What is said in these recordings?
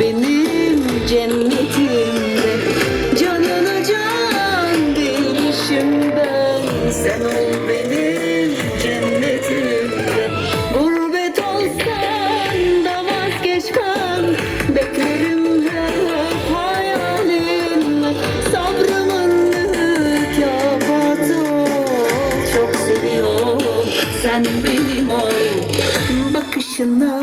benim cennetimde. Canına can değilmişim ben. Sen ol benim cennetimde. Gurbet olsan da vazgeçmem Beklerim hep hayalinle Sabrımın mükafatı Çok seviyorum. Sen benim ol Bakışına,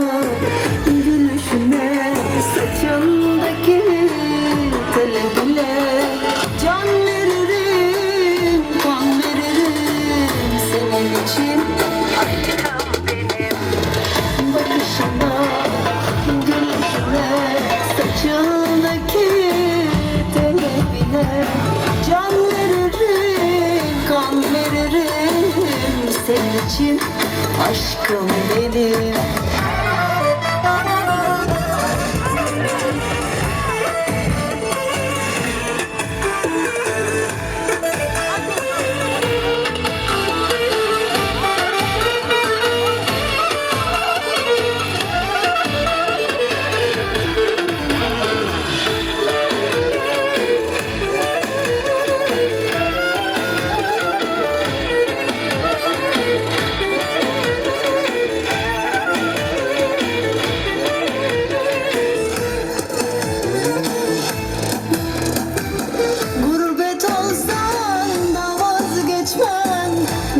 Can veririm, kan veririm Senin için. Aşkım benim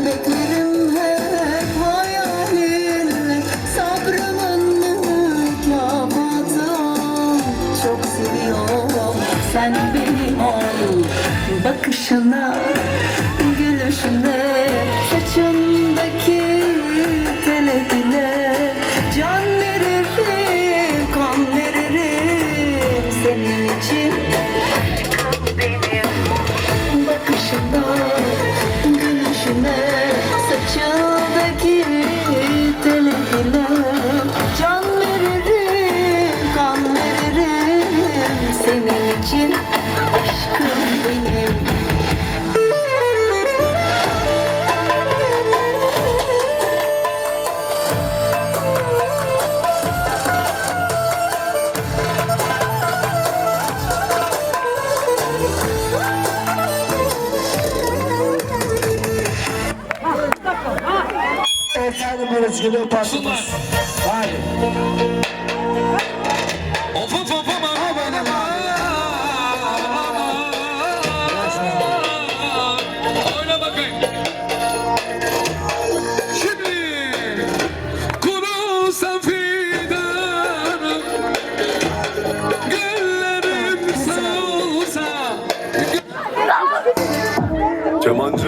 Beklerim hep hayalinle Sabrımın mükafatı. Çok seviyorum sen benim ol Bakışına, gülüşüne için aşkım benim Efendim geliyor parçamız. Hadi. Kemancı